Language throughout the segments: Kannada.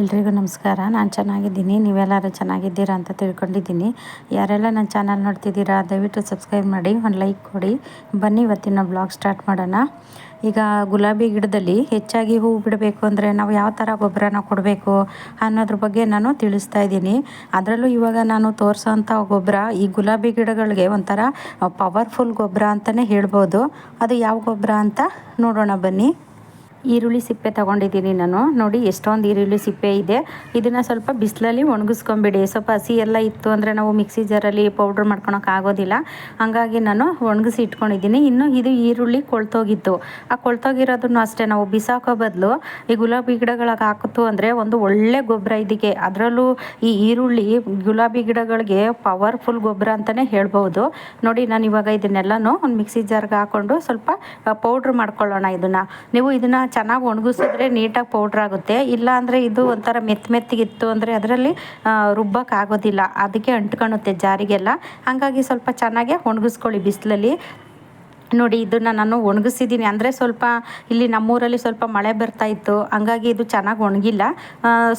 ಎಲ್ರಿಗೂ ನಮಸ್ಕಾರ. ನಾನು ಚೆನ್ನಾಗಿದ್ದೀನಿ. ನೀವೆಲ್ಲರೂ ಚೆನ್ನಾಗಿದ್ದೀರಾ ಅಂತ ತಿಳ್ಕೊಂಡಿದ್ದೀನಿ. ಯಾರೆಲ್ಲ ನನ್ನ ಚಾನಲ್ ನೋಡ್ತಿದ್ದೀರಾ, ದಯವಿಟ್ಟು ಸಬ್ಸ್ಕ್ರೈಬ್ ಮಾಡಿ, ಒಂದು ಲೈಕ್ ಕೊಡಿ. ಬನ್ನಿ, ಇವತ್ತಿನ ಬ್ಲಾಗ್ ಸ್ಟಾರ್ಟ್ ಮಾಡೋಣ. ಈಗ ಗುಲಾಬಿ ಗಿಡದಲ್ಲಿ ಹೆಚ್ಚಾಗಿ ಹೂವು ಬಿಡಬೇಕು ಅಂದರೆ ನಾವು ಯಾವ ಥರ ಗೊಬ್ಬರನ ಕೊಡಬೇಕು ಅನ್ನೋದ್ರ ಬಗ್ಗೆ ನಾನು ತಿಳಿಸ್ತಾ ಇದ್ದೀನಿ. ಅದರಲ್ಲೂ ಇವಾಗ ನಾನು ತೋರಿಸೋಂಥ ಗೊಬ್ಬರ ಈ ಗುಲಾಬಿ ಗಿಡಗಳಿಗೆ ಒಂಥರ ಪವರ್ಫುಲ್ ಗೊಬ್ಬರ ಅಂತಲೇ ಹೇಳ್ಬೋದು. ಅದು ಯಾವ ಗೊಬ್ಬರ ಅಂತ ನೋಡೋಣ ಬನ್ನಿ. ಈರುಳ್ಳಿ ಸಿಪ್ಪೆ ತಗೊಂಡಿದ್ದೀನಿ ನಾನು. ನೋಡಿ, ಎಷ್ಟೊಂದು ಈರುಳ್ಳಿ ಸಿಪ್ಪೆ ಇದೆ. ಇದನ್ನು ಸ್ವಲ್ಪ ಬಿಸಿಲಲ್ಲಿ ಒಣಗಿಸ್ಕೊಂಬಿಡಿ. ಸ್ವಲ್ಪ ಹಸಿ ಎಲ್ಲ ಇತ್ತು ಅಂದರೆ ನಾವು ಮಿಕ್ಸಿ ಜಾರಲ್ಲಿ ಪೌಡ್ರ್ ಆಗೋದಿಲ್ಲ. ಹಾಗಾಗಿ ನಾನು ಒಣಗಿಸಿ ಇಟ್ಕೊಂಡಿದ್ದೀನಿ. ಇನ್ನು ಇದು ಈರುಳ್ಳಿ ಕೊಳ್ತೋಗಿತ್ತು. ಆ ಕೊಳ್ತೋಗಿರೋದನ್ನು ಅಷ್ಟೇ, ನಾವು ಬಿಸಾಕೋ ಬದಲು ಈ ಗುಲಾಬಿ ಗಿಡಗಳಿಗೆ ಹಾಕಿತು ಅಂದರೆ ಒಂದು ಒಳ್ಳೆ ಗೊಬ್ಬರ ಇದಕ್ಕೆ. ಅದರಲ್ಲೂ ಈ ಈರುಳ್ಳಿ ಗುಲಾಬಿ ಗಿಡಗಳಿಗೆ ಪವರ್ಫುಲ್ ಗೊಬ್ಬರ ಅಂತಲೇ ಹೇಳ್ಬೋದು. ನೋಡಿ, ನಾನು ಇವಾಗ ಇದನ್ನೆಲ್ಲನೂ ಒಂದು ಮಿಕ್ಸಿ ಜಾರ್ಗೆ ಹಾಕ್ಕೊಂಡು ಸ್ವಲ್ಪ ಪೌಡ್ರ್ ಮಾಡ್ಕೊಳ್ಳೋಣ ಇದನ್ನು. ನೀವು ಇದನ್ನು ಚೆನ್ನಾಗಿ ಒಣಗಿಸಿದ್ರೆ ನೀಟಾಗಿ ಪೌಡ್ರ್ ಆಗುತ್ತೆ. ಇಲ್ಲ ಅಂದರೆ ಇದು ಒಂಥರ ಮೆತ್ತ ಮೆತ್ತಗಿತ್ತು ಅಂದರೆ ಅದರಲ್ಲಿ ರುಬ್ಬಕ್ಕಾಗೋದಿಲ್ಲ ಅದಕ್ಕೆ ಅಂಟ್ಕೊಳುತ್ತೆ ಜಾರಿಗೆಲ್ಲ. ಹಾಗಾಗಿ ಸ್ವಲ್ಪ ಚೆನ್ನಾಗೆ ಒಣಗಿಸ್ಕೊಳ್ಳಿ ಬಿಸಿಲಲ್ಲಿ. ನೋಡಿ, ಇದನ್ನು ನಾನು ಒಣಗಿಸಿದ್ದೀನಿ ಅಂದರೆ ಸ್ವಲ್ಪ ಇಲ್ಲಿ ನಮ್ಮೂರಲ್ಲಿ ಸ್ವಲ್ಪ ಮಳೆ ಬರ್ತಾ ಇತ್ತು. ಹಂಗಾಗಿ ಇದು ಚೆನ್ನಾಗಿ ಒಣಗಿಲ್ಲ.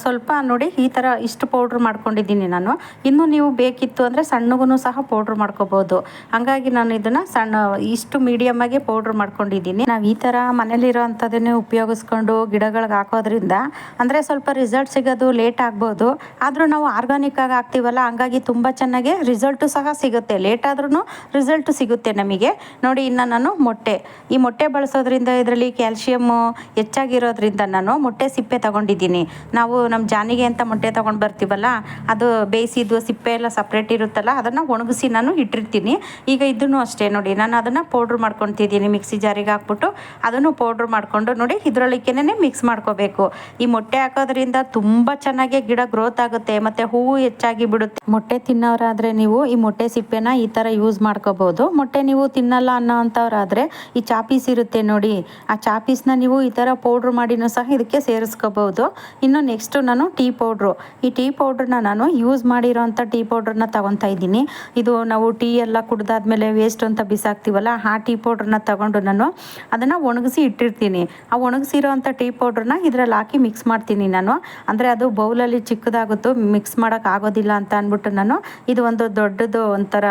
ಸ್ವಲ್ಪ ನೋಡಿ, ಈ ಥರ ಇಷ್ಟು ಪೌಡ್ರ್ ಮಾಡ್ಕೊಂಡಿದ್ದೀನಿ ನಾನು. ಇನ್ನು ನೀವು ಬೇಕಿತ್ತು ಅಂದರೆ ಸಣ್ಣಗೂ ಸಹ ಪೌಡ್ರ್ ಮಾಡ್ಕೋಬೋದು. ಹಂಗಾಗಿ ನಾನು ಇದನ್ನು ಸಣ್ಣ, ಇಷ್ಟು ಮೀಡಿಯಮ್ಮಾಗೆ ಪೌಡ್ರ್ ಮಾಡ್ಕೊಂಡಿದ್ದೀನಿ ನಾವು ಈ ಥರ ಮನೇಲಿರೋ ಅಂಥದ್ದನ್ನೇ ಉಪಯೋಗಿಸ್ಕೊಂಡು ಗಿಡಗಳಿಗೆ ಹಾಕೋದ್ರಿಂದ, ಅಂದರೆ ಸ್ವಲ್ಪ ರಿಸಲ್ಟ್ ಸಿಗೋದು ಲೇಟ್ ಆಗ್ಬೋದು. ಆದರೂ ನಾವು ಆರ್ಗಾನಿಕ್ ಆಗಿ ಹಾಕ್ತೀವಲ್ಲ, ಹಂಗಾಗಿ ತುಂಬ ಚೆನ್ನಾಗಿ ರಿಸಲ್ಟು ಸಹ ಸಿಗುತ್ತೆ. ಲೇಟ್ ಆದ್ರೂ ರಿಸಲ್ಟು ಸಿಗುತ್ತೆ ನಮಗೆ. ನೋಡಿ, ಇನ್ನು ನಾನು ಮೊಟ್ಟೆ. ಈ ಮೊಟ್ಟೆ ಬಳಸೋದ್ರಿಂದ ಇದರಲ್ಲಿ ಕ್ಯಾಲ್ಶಿಯಮ್ಮು ಹೆಚ್ಚಾಗಿರೋದ್ರಿಂದ ನಾನು ಮೊಟ್ಟೆ ಸಿಪ್ಪೆ ತಗೊಂಡಿದ್ದೀನಿ. ನಾವು ನಮ್ಮ ಜಾನಿಗೆ ಅಂತ ಮೊಟ್ಟೆ ತೊಗೊಂಡು ಬರ್ತೀವಲ್ಲ, ಅದು ಬೇಯಿಸಿದ್ದು ಸಿಪ್ಪೆ ಎಲ್ಲ ಸಪ್ರೇಟ್ ಇರುತ್ತಲ್ಲ, ಅದನ್ನು ಒಣಗಿಸಿ ನಾನು ಇಟ್ಟಿರ್ತೀನಿ. ಈಗ ಇದನ್ನು ಅಷ್ಟೇ ನೋಡಿ, ನಾನು ಅದನ್ನು ಪೌಡ್ರ್ ಮಾಡ್ಕೊತಿದ್ದೀನಿ, ಮಿಕ್ಸಿ ಜಾರಿಗೆ ಹಾಕ್ಬಿಟ್ಟು ಅದನ್ನು ಪೌಡ್ರ್ ಮಾಡಿಕೊಂಡು ನೋಡಿ ಇದರೊಳಕ್ಕೇನೆ ಮಿಕ್ಸ್ ಮಾಡ್ಕೋಬೇಕು. ಈ ಮೊಟ್ಟೆ ಹಾಕೋದ್ರಿಂದ ತುಂಬ ಚೆನ್ನಾಗಿ ಗಿಡ ಗ್ರೋತ್ ಆಗುತ್ತೆ, ಮತ್ತು ಹೂವು ಹೆಚ್ಚಾಗಿ ಬಿಡುತ್ತೆ. ಮೊಟ್ಟೆ ತಿನ್ನೋರಾದರೆ ನೀವು ಈ ಮೊಟ್ಟೆ ಸಿಪ್ಪೆನ ಈ ಥರ ಯೂಸ್ ಮಾಡ್ಕೋಬೋದು. ಮೊಟ್ಟೆ ನೀವು ತಿನ್ನಲ್ಲ ಅನ್ನೋ ಅಂಥವ್ರಾದರೆ ಈ ಚಾಪೀಸ್ ಇರುತ್ತೆ ನೋಡಿ. ಆ ಚಾಪೀಸ್ನ ನೀವು ಈ ಥರ ಪೌಡ್ರ್ ಮಾಡಿನೂ ಸಹ ಇದಕ್ಕೆ ಸೇರಿಸ್ಕೋಬೋದು ಇನ್ನು ನೆಕ್ಸ್ಟು ನಾನು ಟೀ ಪೌಡ್ರು ಈ ಟೀ ಪೌಡ್ರನ್ನ ನಾನು ಯೂಸ್ ಮಾಡಿರೋ ಅಂಥ ಟೀ ಪೌಡ್ರನ್ನ ತಗೊತಾ ಇದ್ದೀನಿ. ಇದು ನಾವು ಟೀ ಎಲ್ಲ ಕುಡ್ದಾದ್ಮೇಲೆ ವೇಸ್ಟ್ ಅಂತ ಬಿಸಾಕ್ತೀವಲ್ಲ, ಆ ಟೀ ಪೌಡ್ರನ್ನ ತಗೊಂಡು ನಾನು ಅದನ್ನು ಒಣಗಿಸಿ ಇಟ್ಟಿರ್ತೀನಿ. ಆ ಒಣಗಿಸಿರೋ ಅಂಥ ಟೀ ಪೌಡ್ರನ್ನ ಇದರಲ್ಲಿ ಹಾಕಿ ಮಿಕ್ಸ್ ಮಾಡ್ತೀನಿ ನಾನು. ಅಂದರೆ ಅದು ಬೌಲಲ್ಲಿ ಚಿಕ್ಕದಾಗುತ್ತೋ ಮಿಕ್ಸ್ ಮಾಡೋಕೆ ಆಗೋದಿಲ್ಲ ಅಂತ ಅಂದ್ಬಿಟ್ಟು ನಾನು ಇದು ಒಂದು ದೊಡ್ಡದು ಒಂಥರ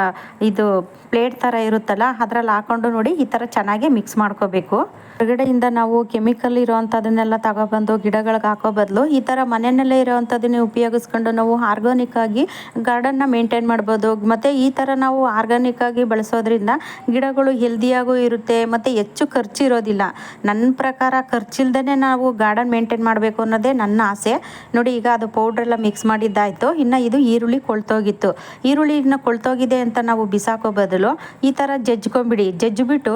ಇದು ಪ್ಲೇಟ್ ಥರ ಇರುತ್ತಲ್ಲ, ಅದರಲ್ಲಿ ಹಾಕೊಂಡು ನೋಡಿ ಈ ಥರ ಚೆನ್ನಾಗಿ ಮಿಕ್ಸ್ ಮಾಡ್ಕೋಬೇಕು. ಹೊರಗಡೆಯಿಂದ ನಾವು ಕೆಮಿಕಲ್ ಇರೋವಂಥದನ್ನೆಲ್ಲ ತಗೊಬಂದು ಗಿಡಗಳಿಗೆ ಹಾಕೋ ಬದಲು ಈ ಥರ ಮನೆಯಲ್ಲೇ ಇರೋವಂಥದ್ದನ್ನೇ ಉಪಯೋಗಿಸ್ಕೊಂಡು ನಾವು ಆರ್ಗಾನಿಕ್ ಆಗಿ ಗಾರ್ಡನ್ನ ಮೇಂಟೈನ್ ಮಾಡ್ಬೋದು. ಮತ್ತು ಈ ಥರ ನಾವು ಆರ್ಗಾನಿಕ್ ಆಗಿ ಬಳಸೋದ್ರಿಂದ ಗಿಡಗಳು ಹೆಲ್ದಿಯಾಗೂ ಇರುತ್ತೆ, ಮತ್ತು ಹೆಚ್ಚು ಖರ್ಚು ಇರೋದಿಲ್ಲ. ನನ್ನ ಪ್ರಕಾರ ಖರ್ಚಿಲ್ದೇ ನಾವು ಗಾರ್ಡನ್ ಮೇಂಟೈನ್ ಮಾಡಬೇಕು ಅನ್ನೋದೇ ನನ್ನ ಆಸೆ. ನೋಡಿ ಈಗ ಅದು ಪೌಡ್ರೆಲ್ಲ ಮಿಕ್ಸ್ ಮಾಡಿದ್ದಾಯಿತು. ಇನ್ನು ಇದು ಈರುಳ್ಳಿ ಕೊಳ್ತೋಗಿತ್ತು. ಈರುಳ್ಳಿನ ಕೊಳ್ತೋಗಿದೆ ಅಂತ ನಾವು ಬಿಸಾಕೋ ಬದಲು ಈ ಥರ ಜಜ್ಕೊಂಬಿಡಿ ಜಜ್ಜಿಬಿಟ್ಟು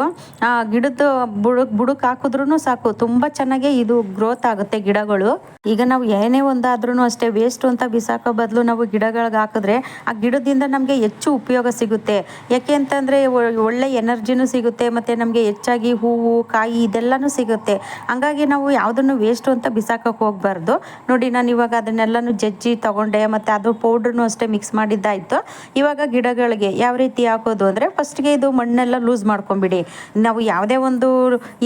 ಗಿಡದ ಬುಡಕ್ ಬುಡಕ್ ಹಾಕಿದ್ರೂ ಸಾಕು. ತುಂಬಾ ಚೆನ್ನಾಗಿ ಇದು ಗ್ರೋತ್ ಆಗುತ್ತೆ ಗಿಡಗಳು. ಈಗ ನಾವು ಏನೇ ಒಂದಾದ್ರೂ ಅಷ್ಟೇ ವೇಸ್ಟ್ ಅಂತ ಬಿಸಾಕೋ ಬದಲು ನಾವು ಗಿಡಗಳಿಗೆ ಹಾಕಿದ್ರೆ ಆ ಗಿಡದಿಂದ ನಮಗೆ ಹೆಚ್ಚು ಉಪಯೋಗ ಸಿಗುತ್ತೆ. ಯಾಕೆ ಅಂತಂದರೆ ಒಳ್ಳೆ ಎನರ್ಜಿನೂ ಸಿಗುತ್ತೆ, ಮತ್ತು ನಮಗೆ ಹೆಚ್ಚಾಗಿ ಹೂವು, ಕಾಯಿ ಇದೆಲ್ಲನೂ ಸಿಗುತ್ತೆ. ಹಂಗಾಗಿ ನಾವು ಯಾವುದನ್ನು ವೇಸ್ಟು ಅಂತ ಬಿಸಾಕೋಕೆ ಹೋಗಬಾರ್ದು. ನೋಡಿ, ನಾನು ಇವಾಗ ಅದನ್ನೆಲ್ಲನೂ ಜಜ್ಜಿ ತೊಗೊಂಡೆ, ಮತ್ತು ಅದು ಪೌಡ್ರೂ ಅಷ್ಟೇ ಮಿಕ್ಸ್ ಮಾಡಿದ್ದಾಯಿತು. ಇವಾಗ ಗಿಡಗಳಿಗೆ ಯಾವ ರೀತಿ ಹಾಕೋದು ಅಂದರೆ ಫಸ್ಟ್ಗೆ ಇದು ಮಣ್ಣೆಲ್ಲ ಲೂಸ್ ಮಾಡ್ಕೊಂಬಿಡಿ ನಾವು ಯಾವುದೇ ಒಂದು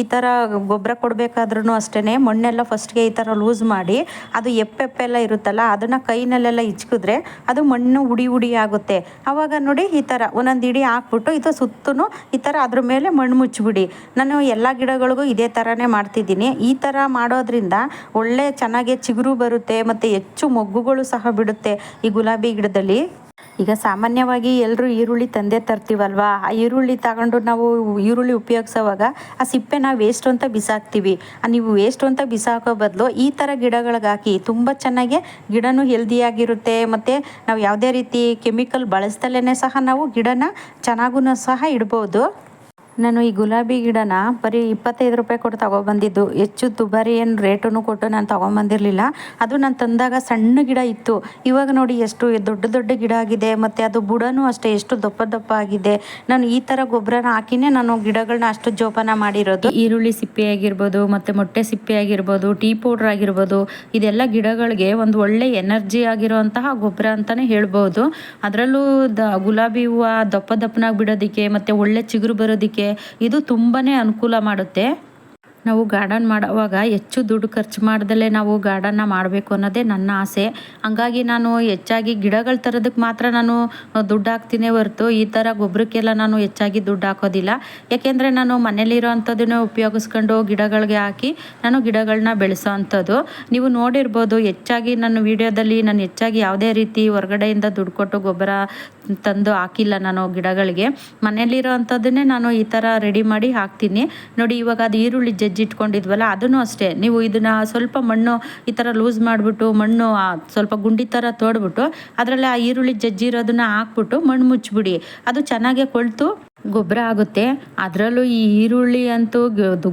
ಈ ಥರ ಗೊಬ್ಬರ ಕೊಡಬೇಕಾದ್ರೂ ಅಷ್ಟೇ ಮಣ್ಣೆಲ್ಲ ಫಸ್ಟ್ಗೆ ಈ ಥರ ಲೂಸ್ ಮಾಡಿ, ಅದು ಎಪ್ಪೆಪ್ಪೆಲ್ಲ ಇರುತ್ತಲ್ಲ, ಅದನ್ನು ಕೈನಲ್ಲೆಲ್ಲ ಇಚ್ಕಿದ್ರೆ ಅದು ಮಣ್ಣು ಉಡಿ ಉಡಿ ಆಗುತ್ತೆ. ಆವಾಗ ನೋಡಿ ಈ ಥರ ಒಂದೊಂದು ಇಡಿ ಹಾಕ್ಬಿಟ್ಟು, ಇದು ಸುತ್ತೂ ಈ ಥರ ಅದ್ರ ಮೇಲೆ ಮಣ್ಣು ಮುಚ್ಚಿಬಿಡಿ. ನಾನು ಎಲ್ಲ ಗಿಡಗಳಿಗೂ ಇದೇ ಥರನೇ ಮಾಡ್ತಿದ್ದೀನಿ. ಈ ಥರ ಮಾಡೋದ್ರಿಂದ ಒಳ್ಳೆ ಚೆನ್ನಾಗಿ ಚಿಗುರು ಬರುತ್ತೆ, ಮತ್ತು ಹೆಚ್ಚು ಮೊಗ್ಗುಗಳು ಸಹ ಬಿಡುತ್ತೆ ಈ ಗುಲಾಬಿ ಗಿಡದಲ್ಲಿ. ಈಗ ಸಾಮಾನ್ಯವಾಗಿ ಎಲ್ಲರೂ ಈರುಳ್ಳಿ ತಂದೆ ತರ್ತೀವಲ್ವಾ? ಆ ಈರುಳ್ಳಿ ತಗೊಂಡು ನಾವು ಈರುಳ್ಳಿ ಉಪಯೋಗಿಸೋವಾಗ ಆ ಸಿಪ್ಪೆನ ವೇಸ್ಟ್ ಅಂತ ಬಿಸಾಕ್ತೀವಿ. ನೀವು ವೇಸ್ಟ್ ಅಂತ ಬಿಸಾಕೋ ಬದಲು ಈ ಥರ ಗಿಡಗಳಿಗೆ ಹಾಕಿ ತುಂಬ ಚೆನ್ನಾಗಿ ಗಿಡನೂ ಹೆಲ್ದಿಯಾಗಿರುತ್ತೆ ಮತ್ತು ನಾವು ಯಾವುದೇ ರೀತಿ ಕೆಮಿಕಲ್ ಬಳಸ್ದಲೇ ಸಹ ನಾವು ಗಿಡನ ಚೆನ್ನಾಗೂ ಸಹ ಇಡ್ಬೋದು. ನಾನು ಈ ಗುಲಾಬಿ ಗಿಡನ ಬರೀ ಇಪ್ಪತ್ತೈದು ರೂಪಾಯಿ ಕೊಟ್ಟು ತೊಗೊಬಂದಿದ್ದು. ಹೆಚ್ಚು ದುಬಾರಿ ಏನು ರೇಟನ್ನು ಕೊಟ್ಟು ನಾನು ತೊಗೊಂಬಂದಿರಲಿಲ್ಲ. ಅದು ನಾನು ತಂದಾಗ ಸಣ್ಣ ಗಿಡ ಇತ್ತು. ಇವಾಗ ನೋಡಿ ಎಷ್ಟು ದೊಡ್ಡ ದೊಡ್ಡ ಗಿಡ ಆಗಿದೆ, ಮತ್ತು ಅದು ಬುಡನೂ ಅಷ್ಟೇ ಎಷ್ಟು ದಪ್ಪ ದಪ್ಪ ಆಗಿದೆ. ನಾನು ಈ ಥರ ಗೊಬ್ಬರನ ಹಾಕಿನೇ ನಾನು ಗಿಡಗಳನ್ನ ಅಷ್ಟು ಜೋಪಾನ ಮಾಡಿರೋದು. ಈರುಳ್ಳಿ ಸಿಪ್ಪೆ ಆಗಿರ್ಬೋದು, ಮತ್ತು ಮೊಟ್ಟೆ ಸಿಪ್ಪೆ ಆಗಿರ್ಬೋದು, ಟೀ ಪೌಡ್ರ್ ಆಗಿರ್ಬೋದು, ಇದೆಲ್ಲ ಗಿಡಗಳಿಗೆ ಒಂದು ಒಳ್ಳೆ ಎನರ್ಜಿ ಆಗಿರುವಂತಹ ಗೊಬ್ಬರ ಅಂತಲೇ ಹೇಳ್ಬೋದು. ಅದರಲ್ಲೂ ದ ಗುಲಾಬಿ ಹೂವು ದಪ್ಪ ದಪ್ಪನಾಗಿ ಬಿಡೋದಕ್ಕೆ, ಮತ್ತು ಒಳ್ಳೆ ಚಿಗುರು ಬರೋದಕ್ಕೆ ಇದು ತುಂಬಾ ಅನುಕೂಲ ಮಾಡುತ್ತೆ. ನಾವು ಗಾರ್ಡನ್ ಮಾಡುವಾಗ ಹೆಚ್ಚು ದುಡ್ಡು ಖರ್ಚು ಮಾಡ್ದಲೇ ನಾವು ಗಾರ್ಡನ್ನ ಮಾಡಬೇಕು ಅನ್ನೋದೇ ನನ್ನ ಆಸೆ. ಹಂಗಾಗಿ ನಾನು ಹೆಚ್ಚಾಗಿ ಗಿಡಗಳು ತರೋದಕ್ಕೆ ಮಾತ್ರ ನಾನು ದುಡ್ಡು ಹಾಕ್ತೀನಿ ಹೊರತು ಈ ಥರ ಗೊಬ್ಬರಕ್ಕೆಲ್ಲ ನಾನು ಹೆಚ್ಚಾಗಿ ದುಡ್ಡು ಹಾಕೋದಿಲ್ಲ. ಯಾಕೆಂದರೆ ನಾನು ಮನೇಲಿರೋ ಅಂಥದ್ದನ್ನೇ ಉಪಯೋಗಿಸ್ಕೊಂಡು ಗಿಡಗಳಿಗೆ ಹಾಕಿ ನಾನು ಗಿಡಗಳನ್ನ ಬೆಳೆಸೋ ಅಂಥದ್ದು. ನೀವು ನೋಡಿರ್ಬೋದು ಹೆಚ್ಚಾಗಿ ನನ್ನ ವಿಡಿಯೋದಲ್ಲಿ ನಾನು ಹೆಚ್ಚಾಗಿ ಯಾವುದೇ ರೀತಿ ಹೊರಗಡೆಯಿಂದ ದುಡ್ಡು ಕೊಟ್ಟು ಗೊಬ್ಬರ ತಂದು ಹಾಕಿಲ್ಲ ನಾನು ಗಿಡಗಳಿಗೆ. ಮನೇಲಿರೋ ಅಂಥದ್ದನ್ನೇ ನಾನು ಈ ಥರ ರೆಡಿ ಮಾಡಿ ಹಾಕ್ತೀನಿ. ನೋಡಿ ಇವಾಗ ಅದು ಈರುಳ್ಳಿ ಜಜ್ಜಿಟ್ಕೊಂಡಿದ್ವಲ್ಲ ಅದನ್ನು ಅಷ್ಟೇ. ನೀವು ಇದನ್ನು ಸ್ವಲ್ಪ ಮಣ್ಣು ಈ ಥರ ಲೂಸ್ ಮಾಡಿಬಿಟ್ಟು, ಮಣ್ಣು ಸ್ವಲ್ಪ ಗುಂಡಿ ಥರ ತೋಡ್ಬಿಟ್ಟು, ಅದರಲ್ಲಿ ಆ ಈರುಳ್ಳಿ ಜಜ್ಜಿರೋದನ್ನು ಹಾಕ್ಬಿಟ್ಟು ಮಣ್ಣು ಮುಚ್ಚಿಬಿಡಿ. ಅದು ಚೆನ್ನಾಗೆ ಕೊಳ್ತು. ಗೊಬ್ಬರ ಆಗುತ್ತೆ. ಅದರಲ್ಲೂ ಈ ಈರುಳ್ಳಿ ಅಂತೂ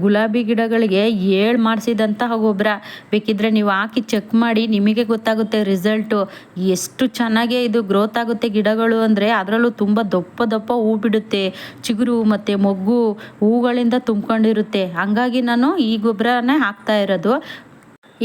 ಗುಲಾಬಿ ಗಿಡಗಳಿಗೆ ಏಳು ಮಾಡಿಸಿದಂತಹ ಗೊಬ್ಬರ. ಬೇಕಿದ್ರೆ ನೀವು ಹಾಕಿ ಚೆಕ್ ಮಾಡಿ, ನಿಮಗೆ ಗೊತ್ತಾಗುತ್ತೆ ರಿಸಲ್ಟು ಎಷ್ಟು ಚೆನ್ನಾಗೇ ಇದು ಗ್ರೋತ್ ಆಗುತ್ತೆ ಗಿಡಗಳು ಅಂದರೆ ಅದರಲ್ಲೂ ತುಂಬ ದಪ್ಪ ದಪ್ಪ ಹೂ ಬಿಡುತ್ತೆ. ಚಿಗುರು ಮತ್ತು ಮೊಗ್ಗು ಹೂಗಳಿಂದ ತುಂಬ್ಕೊಂಡಿರುತ್ತೆ. ಹಂಗಾಗಿ ನಾನು ಈ ಗೊಬ್ಬರನೇ ಹಾಕ್ತಾ ಇರೋದು.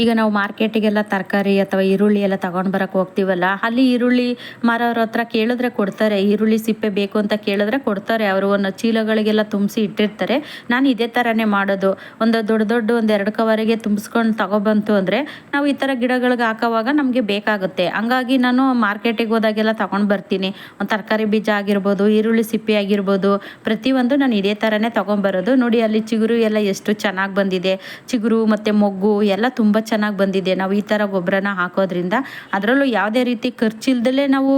ಈಗ ನಾವು ಮಾರ್ಕೆಟಿಗೆಲ್ಲ ತರಕಾರಿ ಅಥವಾ ಈರುಳ್ಳಿ ಎಲ್ಲ ತಗೊಂಡು ಬರಕ್ಕೆ ಹೋಗ್ತೀವಲ್ಲ, ಅಲ್ಲಿ ಈರುಳ್ಳಿ ಮಾರೋರ ಹತ್ರ ಕೇಳಿದ್ರೆ ಕೊಡ್ತಾರೆ, ಈರುಳ್ಳಿ ಸಿಪ್ಪೆ ಬೇಕು ಅಂತ ಕೇಳಿದ್ರೆ ಕೊಡ್ತಾರೆ, ಅವರು ಒಂದು ಚೀಲಗಳಿಗೆಲ್ಲ ತುಂಬಿಸಿ ಇಟ್ಟಿರ್ತಾರೆ. ನಾನು ಇದೇ ಥರನೇ ಮಾಡೋದು. ಒಂದು ದೊಡ್ಡ ದೊಡ್ಡ ಒಂದು ಎರಡು ಕವರಿಗೆ ತುಂಬಿಸ್ಕೊಂಡು ತಗೊಬಂತು ಅಂದರೆ ನಾವು ಈ ಥರ ಗಿಡಗಳಿಗೆ ಹಾಕೋವಾಗ ನಮಗೆ ಬೇಕಾಗುತ್ತೆ. ಹಂಗಾಗಿ ನಾನು ಮಾರ್ಕೆಟಿಗೆ ಹೋದಾಗೆಲ್ಲ ತಗೊಂಡು ಬರ್ತೀನಿ. ಒಂದು ತರಕಾರಿ ಬೀಜ ಆಗಿರ್ಬೋದು, ಈರುಳ್ಳಿ ಸಿಪ್ಪೆ ಆಗಿರ್ಬೋದು, ಪ್ರತಿಯೊಂದು ನಾನು ಇದೇ ಥರನೇ ತೊಗೊಂಬರೋದು ನೋಡಿ ಅಲ್ಲಿ ಚಿಗುರು ಎಲ್ಲ ಎಷ್ಟು ಚೆನ್ನಾಗಿ ಬಂದಿದೆ. ಚಿಗುರು ಮತ್ತು ಮೊಗ್ಗು ಎಲ್ಲ ತುಂಬ ಚೆನ್ನಾಗಿ ಬಂದಿದೆ. ನಾವು ಈ ಥರ ಗೊಬ್ಬರನ ಹಾಕೋದ್ರಿಂದ ಅದರಲ್ಲೂ ಯಾವುದೇ ರೀತಿ ಖರ್ಚಿಲ್ದಲೇ ನಾವು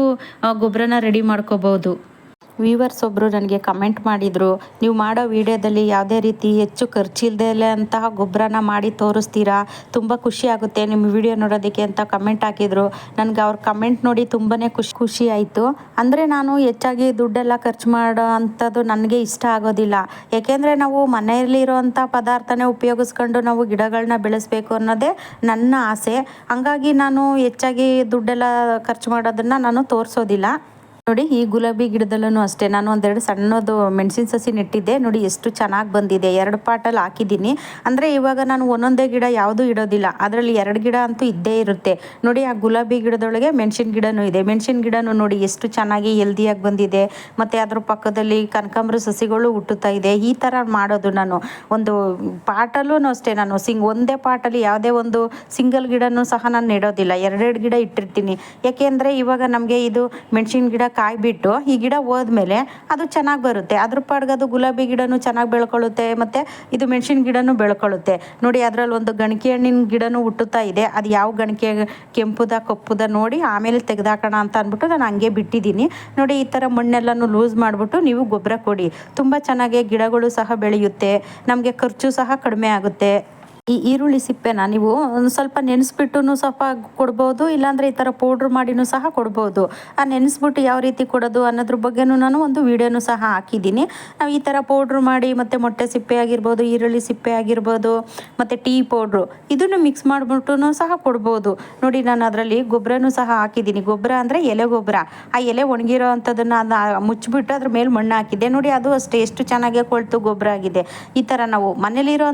ಗೊಬ್ಬರನ ರೆಡಿ ಮಾಡ್ಕೋಬೋದು ವ್ಯೂವರ್ಸ್ ಒಬ್ಬರು ನನಗೆ ಕಮೆಂಟ್ ಮಾಡಿದರು, ನೀವು ಮಾಡೋ ವಿಡಿಯೋದಲ್ಲಿ ಯಾವುದೇ ರೀತಿ ಹೆಚ್ಚು ಖರ್ಚಿಲ್ಲದೇ ಅಂತಹ ಗೊಬ್ಬರನ ಮಾಡಿ ತೋರಿಸ್ತೀರಾ? ತುಂಬ ಖುಷಿ ಆಗುತ್ತೆ ನಿಮ್ಮ ವಿಡಿಯೋ ನೋಡೋದಕ್ಕೆ ಅಂತ ಕಮೆಂಟ್ ಹಾಕಿದರು. ನನಗೆ ಅವ್ರ ಕಮೆಂಟ್ ನೋಡಿ ತುಂಬಾ ಖುಷಿ ಖುಷಿ ಆಯಿತು. ಅಂದರೆ ನಾನು ಹೆಚ್ಚಾಗಿ ದುಡ್ಡೆಲ್ಲ ಖರ್ಚು ಮಾಡೋ ಅಂಥದ್ದು ನನಗೆ ಇಷ್ಟ ಆಗೋದಿಲ್ಲ. ಯಾಕೆಂದರೆ ನಾವು ಮನೆಯಲ್ಲಿರೋವಂಥ ಪದಾರ್ಥನೇ ಉಪಯೋಗಿಸ್ಕೊಂಡು ನಾವು ಗಿಡಗಳನ್ನ ಬೆಳೆಸಬೇಕು ಅನ್ನೋದೇ ನನ್ನ ಆಸೆ. ಹಂಗಾಗಿ ನಾನು ಹೆಚ್ಚಾಗಿ ದುಡ್ಡೆಲ್ಲ ಖರ್ಚು ಮಾಡೋದನ್ನು ನಾನು ತೋರಿಸೋದಿಲ್ಲ. ನೋಡಿ, ಈ ಗುಲಾಬಿ ಗಿಡದಲ್ಲೂ ಅಷ್ಟೇ. ನಾನು ಒಂದೆರಡು ಸಣ್ಣದು ಮೆಣಸಿನ ಸಸಿ ನೆಟ್ಟಿದ್ದೆ. ನೋಡಿ, ಎಷ್ಟು ಚೆನ್ನಾಗಿ ಬಂದಿದೆ. ಎರಡು ಪಾಟಲ್ಲಿ ಹಾಕಿದ್ದೀನಿ. ಅಂದರೆ, ಇವಾಗ ನಾನು ಒಂದೊಂದೇ ಗಿಡ ಯಾವುದೂ ಇಡೋದಿಲ್ಲ. ಅದರಲ್ಲಿ ಎರಡು ಗಿಡ ಅಂತೂ ಇದ್ದೇ ಇರುತ್ತೆ. ನೋಡಿ, ಆ ಗುಲಾಬಿ ಗಿಡದೊಳಗೆ ಮೆಣಸಿನ ಗಿಡನೂ ಇದೆ. ಮೆಣಸಿನ ಗಿಡನೂ ನೋಡಿ, ಎಷ್ಟು ಚೆನ್ನಾಗಿ ಹೆಲ್ದಿಯಾಗಿ ಬಂದಿದೆ. ಮತ್ತು ಅದ್ರ ಪಕ್ಕದಲ್ಲಿ ಕನಕಾಂಬರ ಸಸಿಗಳು ಹುಟ್ಟುತ್ತಾ ಇದೆ. ಈ ಥರ ಮಾಡೋದು ನಾನು. ಒಂದು ಪಾಟಲ್ಲೂ ಅಷ್ಟೇ ನಾನು. ಸಿಂಗ್, ಒಂದೇ ಪಾಟಲ್ಲಿ ಯಾವುದೇ ಒಂದು ಸಿಂಗಲ್ ಗಿಡನೂ ಸಹ ನಾನು ನೆಡೋದಿಲ್ಲ. ಎರಡೆರಡು ಗಿಡ ಇಟ್ಟಿರ್ತೀನಿ. ಯಾಕೆಂದರೆ ಇವಾಗ ನಮಗೆ ಇದು ಮೆಣಸಿನ ಗಿಡ ಕಾಯ್ಬಿಟ್ಟು ಈ ಗಿಡ ಹೋದ್ಮೇಲೆ ಅದು ಚೆನ್ನಾಗಿ ಬರುತ್ತೆ. ಅದ್ರ ಪಾಡ್ಗದು ಗುಲಾಬಿ ಗಿಡನೂ ಚೆನ್ನಾಗಿ ಬೆಳ್ಕೊಳ್ಳುತ್ತೆ, ಮತ್ತು ಇದು ಮೆಣಸಿನ ಗಿಡನೂ ಬೆಳ್ಕೊಳ್ಳುತ್ತೆ. ನೋಡಿ, ಅದರಲ್ಲಿ ಒಂದು ಗಣಕಿ ಹಣ್ಣಿನ ಗಿಡನೂ ಹುಟ್ಟುತ್ತಾ ಇದೆ. ಅದು ಯಾವ ಗಣಕೆ ಕೆಂಪುದ, ಕಪ್ಪುದ ನೋಡಿ, ಆಮೇಲೆ ತೆಗೆದಾಕೋಣ ಅಂತ ಅಂದ್ಬಿಟ್ಟು ನಾನು ಹಂಗೆ ಬಿಟ್ಟಿದ್ದೀನಿ. ನೋಡಿ, ಈ ಥರ ಮಣ್ಣೆಲ್ಲನೂ ಲೂಸ್ ಮಾಡಿಬಿಟ್ಟು ನೀವು ಗೊಬ್ಬರ ಕೊಡಿ. ತುಂಬ ಚೆನ್ನಾಗಿ ಗಿಡಗಳು ಸಹ ಬೆಳೆಯುತ್ತೆ. ನಮಗೆ ಖರ್ಚು ಸಹ ಕಡಿಮೆ ಆಗುತ್ತೆ. ಈ ಈರುಳ್ಳಿ ಸಿಪ್ಪೆನ ನೀವು ಸ್ವಲ್ಪ ನೆನೆಸ್ಬಿಟ್ಟು ಸ್ವಲ್ಪ ಕೊಡ್ಬೋದು, ಇಲ್ಲಾಂದ್ರೆ ಈ ಥರ ಪೌಡ್ರ್ ಮಾಡಿನೂ ಸಹ ಕೊಡ್ಬೋದು. ಆ ನೆನೆಸ್ಬಿಟ್ಟು ಯಾವ ರೀತಿ ಕೊಡೋದು ಅನ್ನೋದ್ರ ಬಗ್ಗೆನೂ ನಾನು ಒಂದು ವಿಡಿಯೋನು ಸಹ ಹಾಕಿದ್ದೀನಿ. ನಾವು ಈ ಥರ ಪೌಡ್ರ್ ಮಾಡಿ ಮತ್ತು ಮೊಟ್ಟೆ ಸಿಪ್ಪೆ ಆಗಿರ್ಬೋದು, ಈರುಳ್ಳಿ ಸಿಪ್ಪೆ ಆಗಿರ್ಬೋದು, ಮತ್ತು ಟೀ ಪೌಡ್ರು ಇದನ್ನು ಮಿಕ್ಸ್ ಮಾಡಿಬಿಟ್ಟು ಸಹ ಕೊಡ್ಬೋದು. ನೋಡಿ, ನಾನು ಅದರಲ್ಲಿ ಗೊಬ್ಬರನೂ ಸಹ ಹಾಕಿದ್ದೀನಿ. ಗೊಬ್ಬರ ಅಂದರೆ ಎಲೆ ಗೊಬ್ಬರ ಆ ಎಲೆ ಒಣಗಿರೋ ಅಂಥದ್ದನ್ನು ಅದನ್ನ ಮುಚ್ಚಿಬಿಟ್ಟು ಅದ್ರ ಮೇಲೆ ಮಣ್ಣು ಹಾಕಿದ್ದೆ. ನೋಡಿ, ಅದು ಅಷ್ಟೇ, ಎಷ್ಟು ಚೆನ್ನಾಗಿ ಕೊಳ್ತು ಗೊಬ್ಬರ ಆಗಿದೆ. ಈ ಥರ ನಾವು ಮನೇಲಿರೋ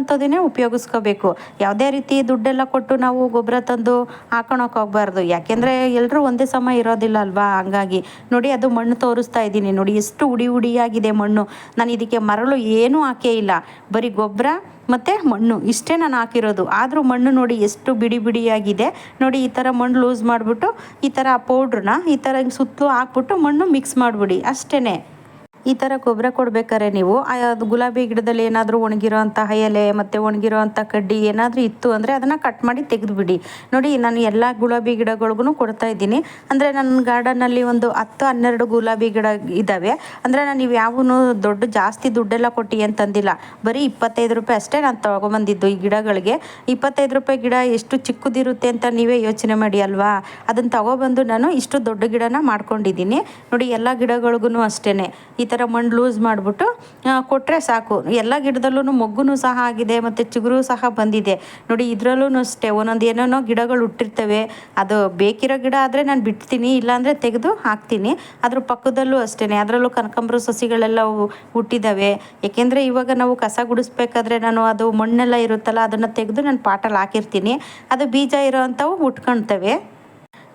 ಉಪಯೋಗಿಸ್ಕೋಬೇಕು. ಯಾವುದೇ ರೀತಿ ದುಡ್ಡೆಲ್ಲ ಕೊಟ್ಟು ನಾವು ಗೊಬ್ಬರ ತಂದು ಹಾಕೊಳಕ್ಕೆ ಹೋಗ್ಬಾರ್ದು. ಯಾಕೆಂದರೆ ಎಲ್ಲರೂ ಒಂದೇ ಸಮ ಇರೋದಿಲ್ಲ ಅಲ್ವಾ? ಹಂಗಾಗಿ ನೋಡಿ, ಅದು ಮಣ್ಣು ತೋರಿಸ್ತಾ ಇದ್ದೀನಿ. ನೋಡಿ, ಎಷ್ಟು ಉಡಿ ಉಡಿಯಾಗಿದೆ ಮಣ್ಣು. ನಾನು ಇದಕ್ಕೆ ಮರಳು ಏನೂ ಹಾಕೇ ಇಲ್ಲ. ಬರೀ ಗೊಬ್ಬರ ಮತ್ತು ಮಣ್ಣು. ಇಷ್ಟೇ ನಾನು ಹಾಕಿರೋದು. ಆದರೂ ಮಣ್ಣು ನೋಡಿ ಎಷ್ಟು ಬಿಡಿ ಬಿಡಿಯಾಗಿದೆ. ನೋಡಿ, ಈ ಥರ ಮಣ್ಣು ಲೂಸ್ ಮಾಡಿಬಿಟ್ಟು, ಈ ಥರ ಪೌಡ್ರನ್ನ ಈ ಥರ ಸುತ್ತಲೂ ಹಾಕ್ಬಿಟ್ಟು ಮಣ್ಣು ಮಿಕ್ಸ್ ಮಾಡಿಬಿಡಿ. ಅಷ್ಟೇ ಈ ಥರ ಗೊಬ್ಬರ ಕೊಡ್ಬೇಕಾದ್ರೆ ನೀವು ಅದು ಗುಲಾಬಿ ಗಿಡದಲ್ಲಿ ಏನಾದರೂ ಒಣಗಿರೋ ಅಂತಹ ಎಲೆ ಮತ್ತು ಒಣಗಿರೋ ಕಡ್ಡಿ ಏನಾದರೂ ಇತ್ತು ಅಂದರೆ ಅದನ್ನು ಕಟ್ ಮಾಡಿ ತೆಗೆದುಬಿಡಿ. ನೋಡಿ, ನಾನು ಎಲ್ಲ ಗುಲಾಬಿ ಗಿಡಗಳಿಗೂ ಕೊಡ್ತಾ ಇದ್ದೀನಿ. ಅಂದರೆ ನನ್ನ ಗಾರ್ಡನಲ್ಲಿ ಒಂದು ಹತ್ತು ಹನ್ನೆರಡು ಗುಲಾಬಿ ಗಿಡ ಇದ್ದಾವೆ. ಅಂದರೆ ನಾನು ನೀವು ಯಾವೂ ದೊಡ್ಡ ಜಾಸ್ತಿ ದುಡ್ಡೆಲ್ಲ ಕೊಟ್ಟು ಅಂತಂದಿಲ್ಲ ತಂದಿಲ್ಲ. ಬರೀ ಇಪ್ಪತ್ತೈದು ರೂಪಾಯಿ ಅಷ್ಟೇ ನಾನು ತೊಗೊಬಂದಿದ್ದು ಈ ಗಿಡಗಳಿಗೆ. ಇಪ್ಪತ್ತೈದು ರೂಪಾಯಿ ಗಿಡ ಎಷ್ಟು ಚಿಕ್ಕದಿರುತ್ತೆ ಅಂತ ನೀವೇ ಯೋಚನೆ ಮಾಡಿ ಅಲ್ವಾ? ಅದನ್ನು ತಗೊಬಂದು ನಾನು ಇಷ್ಟು ದೊಡ್ಡ ಗಿಡನ ಮಾಡ್ಕೊಂಡಿದ್ದೀನಿ. ನೋಡಿ, ಎಲ್ಲ ಗಿಡಗಳಿಗೂ ಅಷ್ಟೇ ಈ ಥರ ಮಣ್ಣು ಲೂಸ್ ಮಾಡಿಬಿಟ್ಟು ಕೊಟ್ಟರೆ ಸಾಕು. ಎಲ್ಲ ಗಿಡದಲ್ಲೂ ಮೊಗ್ಗುನೂ ಸಹ ಆಗಿದೆ ಮತ್ತು ಚಿಗುರು ಸಹ ಬಂದಿದೆ. ನೋಡಿ ಇದರಲ್ಲೂ ಅಷ್ಟೇ. ಒಂದೊಂದು ಏನೇನೋ ಗಿಡಗಳು ಹುಟ್ಟಿರ್ತವೆ. ಅದು ಬೇಕಿರೋ ಗಿಡ ಆದರೆ ನಾನು ಬಿಡ್ತೀನಿ, ಇಲ್ಲಾಂದರೆ ತೆಗೆದು ಹಾಕ್ತೀನಿ. ಅದ್ರ ಪಕ್ಕದಲ್ಲೂ ಅಷ್ಟೇ ಅದರಲ್ಲೂ ಕನಕಾಂಬರ ಸಸಿಗಳೆಲ್ಲ ಹುಟ್ಟಿದ್ದಾವೆ ಏಕೆಂದರೆ ಇವಾಗ ನಾವು ಕಸ ಗುಡಿಸ್ಬೇಕಾದ್ರೆ ನಾನು ಅದು ಮಣ್ಣೆಲ್ಲ ಇರುತ್ತಲ್ಲ, ಅದನ್ನು ತೆಗೆದು ನಾನು ಪಾಟಲ್ಲಿ ಹಾಕಿರ್ತೀನಿ. ಅದು ಬೀಜ ಇರೋ ಅಂಥವು ಉಟ್ಕೊಳ್ತವೆ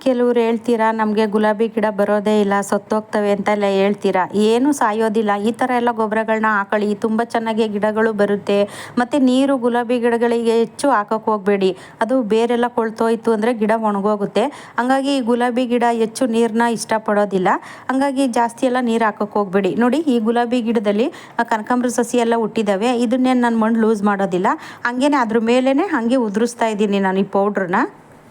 ಕೆಲವ್ರು ಹೇಳ್ತೀರಾ, ನಮಗೆ ಗುಲಾಬಿ ಗಿಡ ಬರೋದೇ ಇಲ್ಲ, ಸತ್ತೋಗ್ತವೆ ಅಂತೆಲ್ಲ ಹೇಳ್ತೀರಾ? ಏನು ಸಾಯೋದಿಲ್ಲ. ಈ ಥರ ಎಲ್ಲ ಗೊಬ್ಬರಗಳನ್ನ ಹಾಕೊಳ್ಳಿ. ತುಂಬ ಚೆನ್ನಾಗಿ ಗಿಡಗಳು ಬರುತ್ತೆ. ಮತ್ತು ನೀರು ಗುಲಾಬಿ ಗಿಡಗಳಿಗೆ ಹೆಚ್ಚು ಹಾಕೋಕೆ ಹೋಗಬೇಡಿ. ಅದು ಬೇರೆಲ್ಲ ಕೊಳ್ತೋಯ್ತು ಅಂದರೆ ಗಿಡ ಒಣಗೋಗುತ್ತೆ. ಹಂಗಾಗಿ ಈ ಗುಲಾಬಿ ಗಿಡ ಹೆಚ್ಚು ನೀರನ್ನ ಇಷ್ಟಪಡೋದಿಲ್ಲ. ಹಂಗಾಗಿ ಜಾಸ್ತಿ ಎಲ್ಲ ನೀರು ಹಾಕೋಕೆ ಹೋಗಬೇಡಿ. ನೋಡಿ, ಈ ಗುಲಾಬಿ ಗಿಡದಲ್ಲಿ ಕನಕಾಂಬರ ಸಸಿ ಎಲ್ಲ ಹುಟ್ಟಿದ್ದಾವೆ ಇದನ್ನೇನು ನಾನು ಮಣ್ಣು ಲೂಸ್ ಮಾಡೋದಿಲ್ಲ. ಹಂಗೇನೆ ಅದ್ರ ಮೇಲೇ ಹಾಗೆ ಉದುರಿಸ್ತಾ ಇದ್ದೀನಿ ನಾನು ಈ ಪೌಡ್ರನ್ನ.